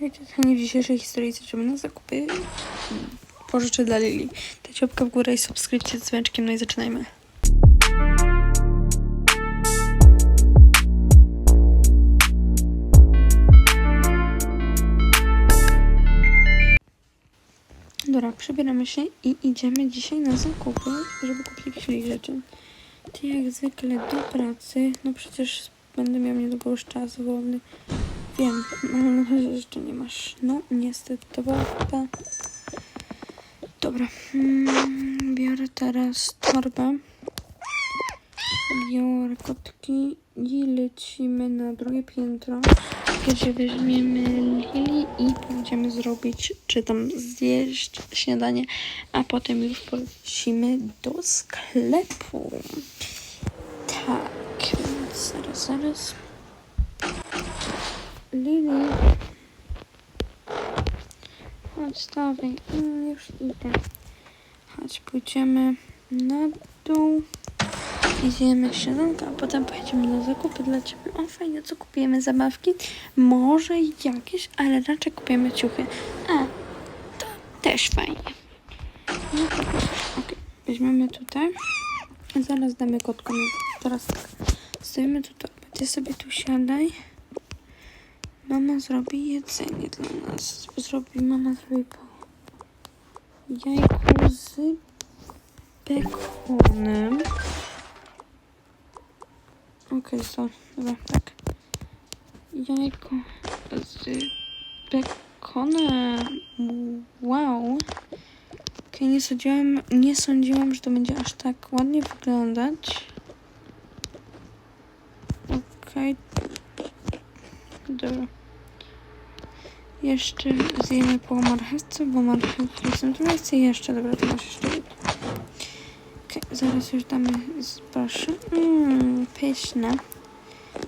Kochani, w dzisiejszej historii zaczynamy na zakupy. Pożyczę dla Lili. Dajcie łapkę w górę i subskrypcję z dzwoneczkiem, no i zaczynajmy. Dobra, przebieramy się i idziemy dzisiaj na zakupy, żeby kupić Lili rzeczy. Ty jak zwykle do pracy, no przecież będę miał niedługo już czas wolny. Wiem, mam nadzieję, że jeszcze nie masz. No, niestety, to chyba... Dobra, mm, biorę teraz torbę. Biorę kotki i lecimy na drugie piętro. Gdzie weźmiemy Lili i pójdziemy zrobić, czy tam zjeść śniadanie, a potem już polecimy do sklepu. Tak, więc zaraz, zaraz. Lili. Chodź, dawaj. Mm, Już idę. Chodź, pójdziemy na dół. I zjemy a potem pojedziemy na zakupy dla Ciebie. O, fajnie, co kupujemy? Zabawki? Może jakieś, ale raczej kupujemy ciuchy. A, to też fajnie. No okej. Weźmiemy tutaj. Zaraz damy kotkom. Teraz tak. Stawimy tu torbę. Ty sobie tu siadaj. Mama zrobi jedzenie dla nas. Zrobi, mama zrobi po jajku z bekonem. Okej, so, dobra, tak. Jajko z bekonem. Wow. Okej, nie sądziłam, nie sądziłam, że to będzie aż tak ładnie wyglądać. Okej. Dobra. Jeszcze zjemy po marchewce, bo marchewki jestem tu chcę jeszcze, dobra, to masz jeszcze jedno. Okej, zaraz już damy z proszę. Mmm, pyszne.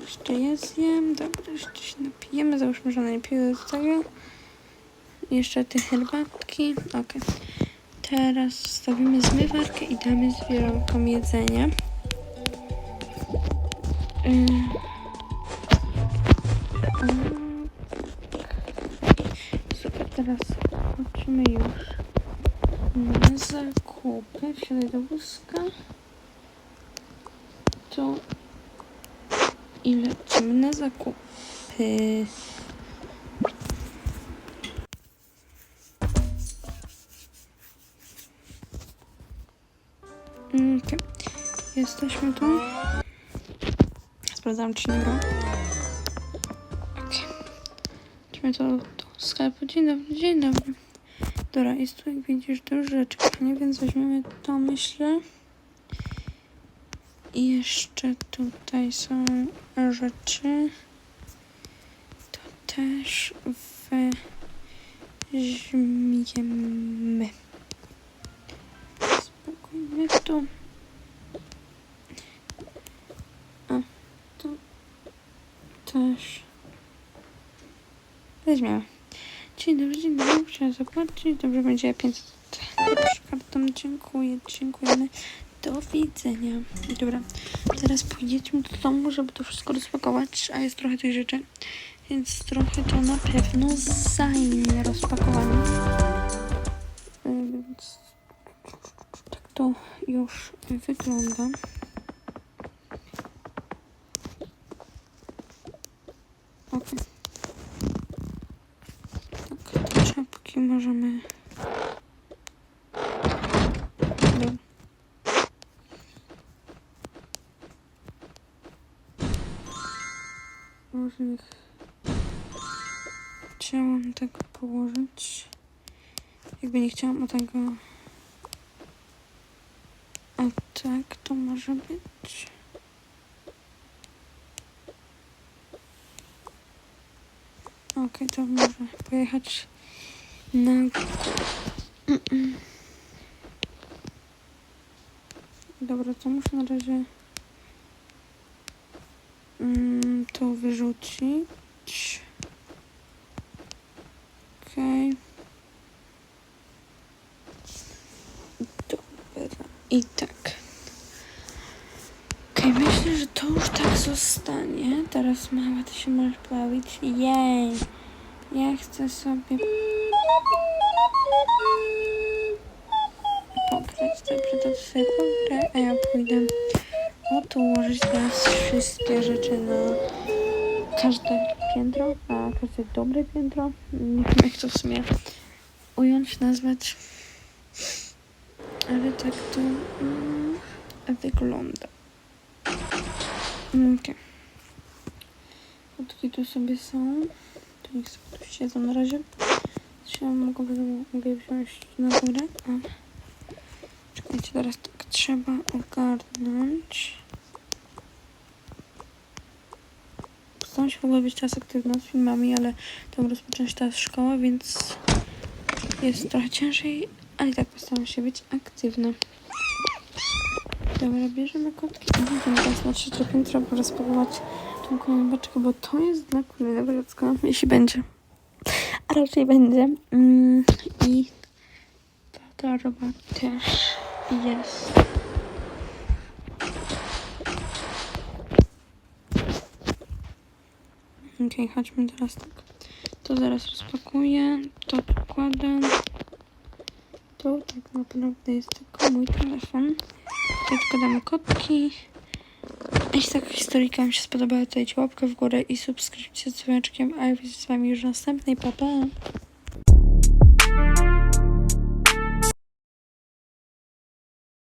Jeszcze je zjem, dobra, jeszcze się napijemy, załóżmy, że ona nie pije tego. Jeszcze te herbatki, okej. Teraz wstawimy zmywarkę i damy zwierzątkom jedzenie. Ym. Teraz chodźmy już na zakupy. Wsiadaj do wózka. To i lecimy na zakupy. Mm, Okej. Jesteśmy tu. Sprawdzam, czy nie gra. Okej. Idźmy do sklepu. Dzień dobry, dzień dobry. Dobra, jest tu jak widzisz dużo rzeczy, więc weźmiemy to, myślę. I jeszcze tutaj są rzeczy. To też weźmiemy. Spokojnie tu. A, to też weźmiemy. Dzień dobry, dzień dobry, chciałam zapłacić. Dobrze, będzie 500 Dobrze, kartą. Dziękuję, dziękujemy. Do widzenia. Dobra, teraz pojedziemy do domu, żeby to wszystko rozpakować, a jest trochę tych rzeczy, więc trochę to na pewno zajmie rozpakowanie. Y, Więc tak to już wygląda. Okej. Tak, czapki możemy... Ich... Chciałam tak położyć. Jakby nie chciałam o tego... A tak to może być. Okej, to może pojechać Mm-mm. Dobra, to muszę na razie mm, to wyrzucić. Okej. Dobra. I tak. Okej, myślę, że to już tak zostanie. Teraz mama, ty się możesz bawić. Jej. Ja chcę sobie pograć dobrze do swojego grę, a ja pójdę oto ułożyć teraz wszystkie rzeczy na każde piętro, na każde dobre piętro. Nie wiem jak to w sumie ująć, nazwać. Ale tak to mm, wygląda. Mm, Okej. Kotki tu sobie są. Tu niech sobie tu siedzą na razie. Się mogę, wziąć na górę. A. Czekajcie, teraz tak trzeba ogarnąć. Staram się w ogóle być teraz aktywna z filmami, ale tam rozpocząć teraz szkołę, więc jest trochę ciężej, ale i tak postaram się być aktywna. Dobra, bierzemy kotki i idziemy teraz na trzecie piętro, by rozpakować tą kolejną beczkę, bo to jest dla kolejnego dziecka, jeśli będzie. Raczej będzie. Mm, I ta torba też jest. Okej, chodźmy teraz tak. To zaraz rozpakuję, to pokładam. To tak naprawdę jest tylko mój telefon. Tutaj wkładamy kotki. Jeśli taka historyjka Wam się spodobała, dajcie łapkę w górę i subskrypcję z dzwoneczkiem, a ja widzę z Wami już w następnej. Pa, pa!